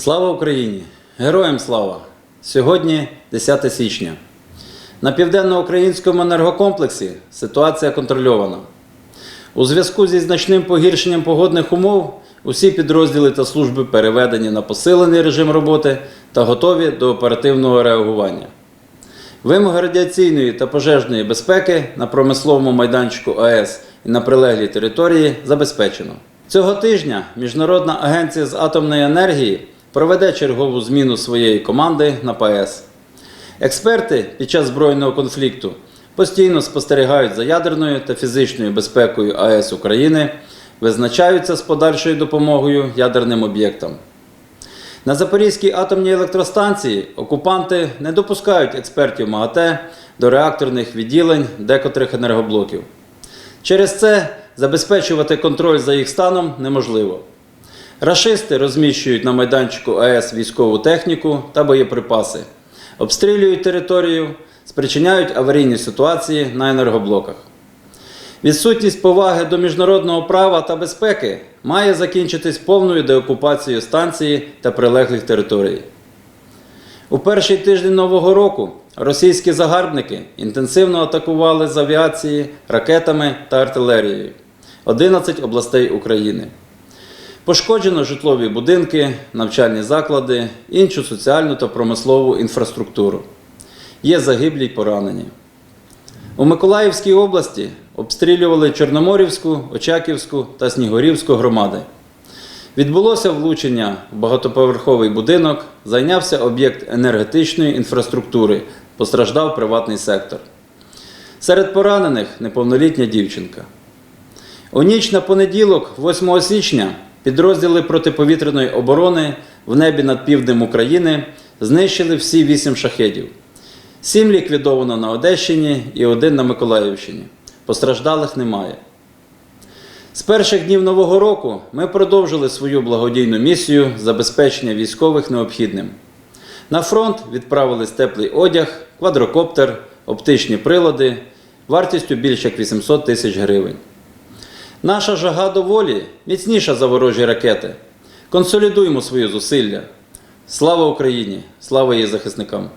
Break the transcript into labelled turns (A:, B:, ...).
A: Слава Україні! Героям слава! Сьогодні 10 січня. На південноукраїнському енергокомплексі ситуація контрольована. У зв'язку зі значним погіршенням погодних умов усі підрозділи та служби переведені на посилений режим роботи та готові до оперативного реагування. Вимоги радіаційної та пожежної безпеки на промисловому майданчику АЕС і на прилеглій території забезпечено. Цього тижня Міжнародна агенція з атомної енергії проведе чергову зміну своєї команди на ПАЕС. Експерти під час збройного конфлікту постійно спостерігають за ядерною та фізичною безпекою АЕС України, визначаються з подальшою допомогою ядерним об'єктам. На Запорізькій атомній електростанції окупанти не допускають експертів МАГАТЕ до реакторних відділень декотрих енергоблоків. Через це забезпечувати контроль за їх станом неможливо. Рашисти розміщують на майданчику АЕС військову техніку та боєприпаси, обстрілюють територію, спричиняють аварійні ситуації на енергоблоках. Відсутність поваги до міжнародного права та безпеки має закінчитись повною деокупацією станції та прилеглих територій. У перший тиждень Нового року російські загарбники інтенсивно атакували з авіації ракетами та артилерією 11 областей України. Пошкоджено житлові будинки, навчальні заклади, іншу соціальну та промислову інфраструктуру. Є загиблі й поранені. У Миколаївській області обстрілювали Чорноморівську, Очаківську та Снігурівську громади. Відбулося влучення в багатоповерховий будинок, зайнявся об'єкт енергетичної інфраструктури, постраждав приватний сектор. Серед поранених неповнолітня дівчинка. У ніч на понеділок, 8 січня, підрозділи протиповітряної оборони в небі над півднем України знищили всі вісім шахедів. Сім ліквідовано на Одещині і один на Миколаївщині. Постраждалих немає. З перших днів Нового року ми продовжили свою благодійну місію забезпечення військових необхідним. На фронт відправились теплий одяг, квадрокоптер, оптичні прилади вартістю більше як 800 тисяч гривень. Наша жага до волі міцніша за ворожі ракети. Консолідуємо свої зусилля. Слава Україні! Слава її захисникам!